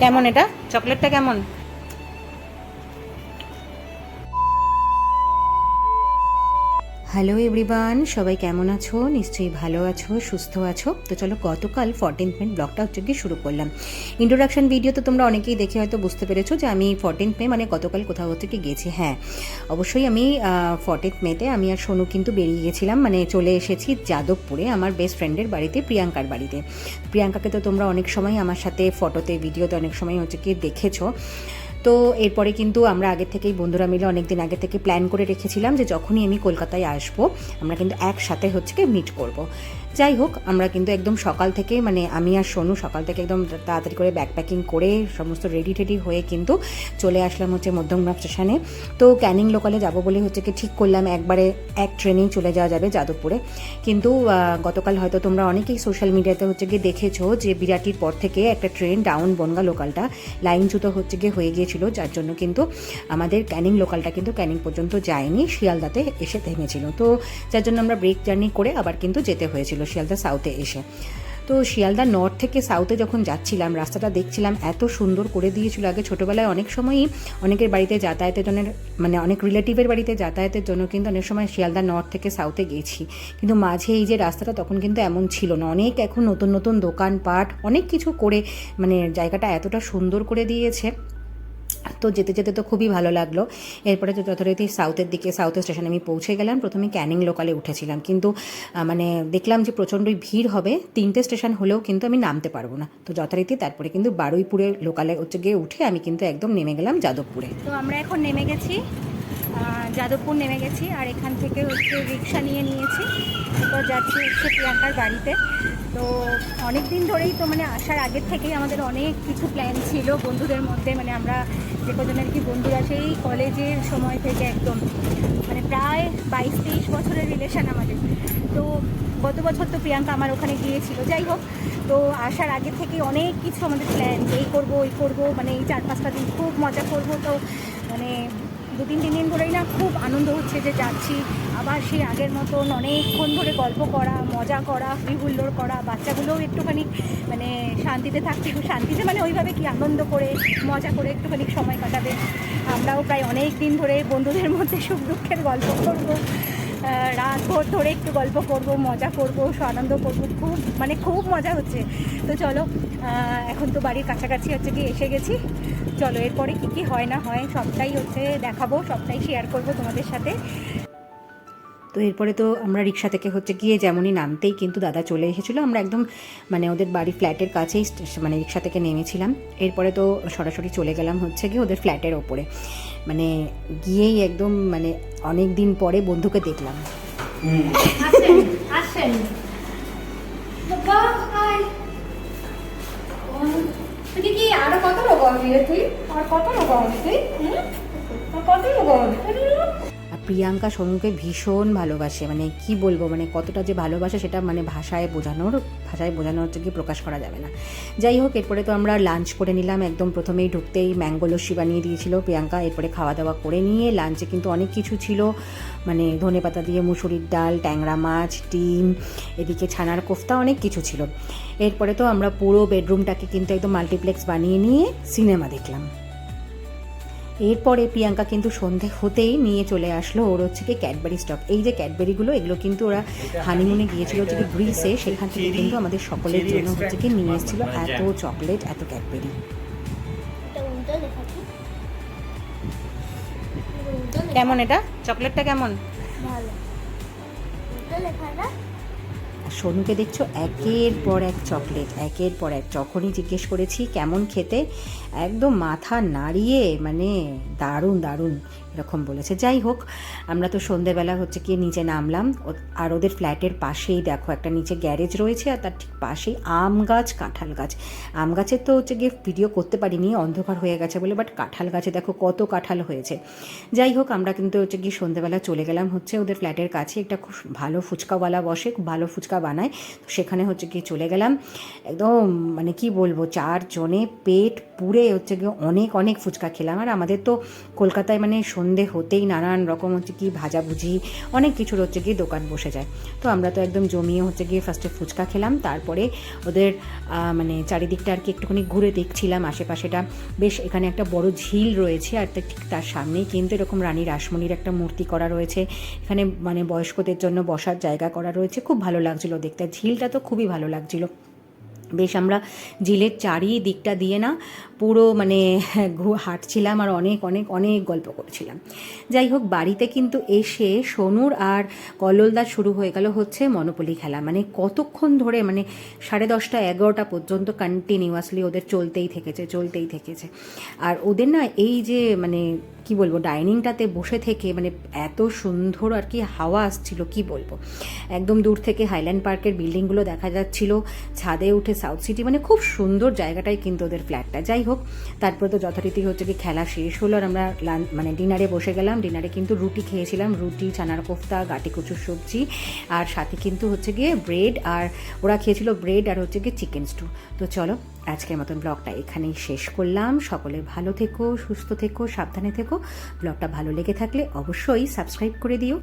কেমন এটা? চকলেটটা কেমন? হ্যালো এভরিওয়ান সবাই কেমন আছো? নিশ্চয়ই ভালো আছো, সুস্থ আছো? তো চলো গতকাল ফোরটিন্থ মে ব্লগটা হচ্ছে গিয়ে শুরু করলাম। ইন্ট্রোডাকশন ভিডিও তো তোমরা অনেকেই দেখে হয়তো বুঝতে পেরেছ যে আমি ফোরটিন্থ মে মানে গতকাল কোথাও হচ্ছে কি গেছি হ্যাঁ অবশ্যই আমি ফোরটিন্থ মেতে আমি আর সোনু কিন্তু বেরিয়ে গেছিলাম মানে চলে এসেছি যাদবপুরে, আমার বেস্ট ফ্রেন্ডের বাড়িতে, প্রিয়াঙ্কার বাড়িতে। প্রিয়াঙ্কাকে তো তোমরা অনেক সময় আমার সাথে ফটোতে ভিডিওতে অনেক সময় হচ্ছে কি দেখেছ। তো এরপরে কিন্তু আমরা আগে থেকেই বন্ধুরা মিলে অনেক দিন আগে থেকে প্ল্যান করে রেখেছিলাম যে যখনই আমি কলকাতায় আসব, আমরা কিন্তু একসাথে হচ্ছে মিট করব। যাই হোক, আমরা কিন্তু একদম সকাল থেকে মানে আমি আর সোনু সকাল থেকে একদম তাড়াতাড়ি করে ব্যাকপ্যাকিং করে সমস্ত রেডি টেডি হয়ে কিন্তু চলে আসলাম হচ্ছে মধ্যমগ্রাম স্টেশনে তো ক্যানিং লোকালে যাব বলে হচ্ছে কি ঠিক করলাম, একবারে এক ট্রেনেই চলে যাওয়া যাবে যাদবপুরে। কিন্তু গতকাল হয়তো তোমরা অনেকেই সোশ্যাল মিডিয়াতে হচ্ছে গিয়ে দেখেছ যে বিরাটির পর থেকে একটা ট্রেন ডাউন বনগা লোকালটা লাইনচ্যুত হচ্ছে গিয়ে হয়ে গিয়েছিল, যার জন্য কিন্তু আমাদের ক্যানিং লোকালটা কিন্তু ক্যানিং পর্যন্ত যায়নি, শিয়ালদাতে এসে থেমেছিল। তো যার জন্য আমরা ব্রেক জার্নি করে আবার কিন্তু যেতে হয়েছিল শিয়ালদা সাউথে এসে। তো শিয়ালদা নর্থ থেকে সাউথে যখন যাচ্ছিলাম, রাস্তাটা দেখছিলাম, এত সুন্দর করে দিয়েছিল। আগে ছোটোবেলায় অনেক সময়ই অনেকের বাড়িতে যাতায়াতের জন্য মানে অনেক রিলেটিভের বাড়িতে যাতায়াতের জন্য কিন্তু অনেক সময় শিয়ালদা নর্থ থেকে সাউথে গেছি। কিন্তু মাঝে এই যে রাস্তাটা তখন কিন্তু এমন ছিল না। অনেক এখন নতুন নতুন দোকানপাট, অনেক কিছু করে মানে জায়গাটা এতটা সুন্দর করে দিয়েছে। তো যেতে যেতে তো খুবই ভালো লাগল। এরপরে তো যথারীতি সাউথের দিকে সাউথের স্টেশনে আমি পৌঁছে গেলাম। প্রথমে ক্যানিং লোকালে উঠেছিলাম। কিন্তু মানে দেখলাম যে প্রচণ্ডই ভিড় হবে। তিনটে স্টেশন হলেও কিন্তু আমি নামতে পারব না। তো যথারীতি তারপরে কিন্তু বারুইপুরে লোকালে হচ্ছে গিয়ে উঠে আমি কিন্তু একদম নেমে গেলাম যাদবপুরে। তো আমরা এখন নেমে গেছি। যাদবপুর নেমে গেছি আর এখান থেকে হচ্ছে রিক্সা নিয়ে নিয়েছি। এরপর যাচ্ছি হচ্ছে প্রিয়াঙ্কার বাড়িতে। তো অনেক দিন ধরেই তো মানে আসার আগের থেকেই আমাদের অনেক কিছু প্ল্যান ছিল বন্ধুদের মধ্যে। মানে আমরা যে কজন আর কি বন্ধুরা সেই কলেজের সময় থেকে একদম। মানে প্রায় বাইশ তেইশ বছরের রিলেশন আমাদের। তো গত বছর তো প্রিয়াঙ্কা আমার ওখানে গিয়েছিল। যাই হোক, তো আসার আগে থেকে অনেক কিছু আমাদের প্ল্যান এই করব, ওই করব মানে এই চার পাঁচটা দিন খুব মজা করব। তো মানে দু তিন তিন দিন ধরেই না খুব আনন্দ হচ্ছে যে যাচ্ছি। আবার সেই আগের মতন অনেকক্ষণ ধরে গল্প করা, মজা করা হুল্লোড় করা, বাচ্চাগুলোও একটুখানি মানে শান্তিতে থাকতে শান্তিতে মানে ওইভাবে কি আনন্দ করে, মজা করে একটুখানি সময় কাটাবে। আমরাও প্রায় অনেক দিন ধরে বন্ধুদের মধ্যে সুখ দুঃখের গল্প করব। রাত ভোর ধরে একটু গল্প করব, মজা করব আনন্দ করব, খুব মানে খুব মজা হচ্ছে। তো চলো এখন তো বাড়ির কাছাকাছি হচ্ছে কি এসে গেছি। চলো, এরপরে কি কি হয় না হয় সবটাই হচ্ছে দেখাবো, সবটাই শেয়ার করব তোমাদের সাথে। তো এরপরে তো আমরা রিক্সা থেকে হচ্ছে গিয়ে যেমনই নামতেই কিন্তু দাদা চলে এসেছিল। আমরা একদম মানে ওদের বাড়ি ফ্ল্যাটের কাছেই মানে রিক্সা থেকে নেমেছিলাম। এরপরে তো সরাসরি চলে গেলাম হচ্ছে গিয়ে ওদের ফ্ল্যাটের ওপরে। মানে গিয়েই একদম মানে অনেক দিন পরে বন্ধুকে দেখলাম। কত লোক তুই? আর কত হবি তুই? কত আর প্রিয়াঙ্কা সোনুকে ভীষণ ভালোবাসে মানে কি বলব মানে কতটা যে ভালোবাসে সেটা মানে ভাষায় বোঝানোর, ভাষায় বোঝানো হচ্ছে কি প্রকাশ করা যাবে না। যাই হোক, এরপরে তো আমরা লাঞ্চ করে নিলাম, একদম প্রথমেই ঢুকতেই ম্যাঙ্গো লস্যি বানিয়ে দিয়েছিল প্রিয়াঙ্কা, এরপরে খাওয়া দাওয়া করে নিয়ে লাঞ্চে কিন্তু অনেক কিছু ছিল মানে ধনে পাতা দিয়ে মুসুরির ডাল, ট্যাংরা মাছ, ডিম, এদিকে ছানার কোফতা, অনেক কিছু ছিল। এরপরে তো আমরা পুরো বেডরুমটাকে কিন্তু একদম মাল্টিপ্লেক্স বানিয়ে নিয়ে সিনেমা দেখলাম। এরপরে প্রিয়াঙ্কা কিন্তু সন্ধে হতেই নিয়ে চলে আসলো ওর হচ্ছে কি ক্যাডবেরি স্টক এই যে ক্যাডবেরিগুলো এগুলো কিন্তু ওরা হানিমুনে গিয়েছিল হচ্ছে কি গ্রিসে সেখান থেকে কিন্তু আমাদের সকলের জন্য হচ্ছে কি নিয়ে এসেছিল এত চকলেট এত ক্যাডবেরি কেমন এটা? চকলেটটা কেমন? ভালো। উল্টো লেখা না আর সোনুকে দেখছ, একের পর এক চকলেট, একের পর এক, যখনই জিজ্ঞেস করেছি কেমন খেতে, একদম মাথা নাড়িয়ে মানে দারুণ দারুণ। এরকম বলেছে। যাই হোক, আমরা তো সন্ধেবেলা হচ্ছে গিয়ে নিচে নামলাম। আর ওদের ফ্ল্যাটের পাশেই দেখো একটা নিচে গ্যারেজ রয়েছে আর তার ঠিক পাশেই আম গাছ, কাঁঠাল গাছ। আম গাছের তো হচ্ছে গিয়ে ভিডিও করতে পারিনি, অন্ধকার হয়ে গেছে বলে বাট কাঁঠাল গাছে দেখো কত কাঁঠাল হয়েছে। যাই হোক, আমরা কিন্তু হচ্ছে গিয়ে সন্ধেবেলা চলে গেলাম হচ্ছে ওদের ফ্ল্যাটের কাছে একটা খুব ভালো ফুচকাওয়ালা বসে, খুব ভালো ফুচকা বানায়। তো সেখানে হচ্ছে গিয়ে চলে গেলাম। একদম মানে কি বলব, চারজনে পেট পুরে হচ্ছে গিয়ে অনেক অনেক ফুচকা খেলাম। আর আমাদের তো কলকাতায় মানে সন্ধে হতেই নানান রকম হচ্ছে কি ভাজাভুজি, অনেক কিছুর হচ্ছে গিয়ে দোকান বসে যায়। তো আমরা তো একদম জমিয়ে হচ্ছে গিয়ে ফার্স্টে ফুচকা খেলাম। তারপরে ওদের মানে চারিদিকটা আর কি একটুখানি ঘুরে দেখছিলাম আশেপাশেটা। বেশ এখানে একটা বড় ঝিল রয়েছে আর ঠিক তার সামনেই কিন্তু এরকম রানী রাসমণির একটা মূর্তি করা রয়েছে। এখানে মানে বয়স্কদের জন্য বসার জায়গা করা রয়েছে। খুব ভালো লাগছিল দেখতে। ঝিলটা তো খুবই ভালো লাগছিল। বেশ আমরা ঝিলের চারিদিকটা দিয়ে না পুরো মানে হাঁটছিলাম আর অনেক অনেক অনেক গল্প করছিলাম। যাই হোক, বাড়িতে কিন্তু এসে সোনুর আর কল্লোলদার শুরু হয়ে গেল হচ্ছে মনোপলি খেলা। মানে কতক্ষণ ধরে মানে সাড়ে দশটা এগারোটা পর্যন্ত কন্টিনিউয়াসলি ওদের চলতেই থেকেছে চলতেই থেকেছে। আর ওদের না এই যে মানে কি বলব ডাইনিংটাতে বসে থেকে মানে এত সুন্দর আর কি হাওয়া আসছিল, কি বলব। একদম দূর থেকে হাইল্যান্ড পার্কের বিল্ডিংগুলো দেখা যাচ্ছিল, ছাদে উঠে সাউথ সিটি মানে খুব সুন্দর জায়গাটাই কিন্তু ওদের ফ্ল্যাটটা যাই হোক, তারপরে তো যথারীতি হচ্ছে কি খেলা শেষ হলো আর আমরা মানে ডিনারে বসে গেলাম। ডিনারে কিন্তু রুটি খেয়েছিলাম, রুটি ছানার কোফতা, গাটি কচুর সবজি আর সাথে কিন্তু হচ্ছে গিয়ে ব্রেড আর ওরা খেয়েছিল ব্রেড আর হচ্ছে গিয়ে চিকেন স্টু তো চলো, আজকের মতন ব্লগটা এখানেই শেষ করলাম। সকলে ভালো থেকো, সুস্থ থেকো, সাবধানে থেকো। ব্লগটা ভালো লেগে থাকলে অবশ্যই সাবস্ক্রাইব করে দিও।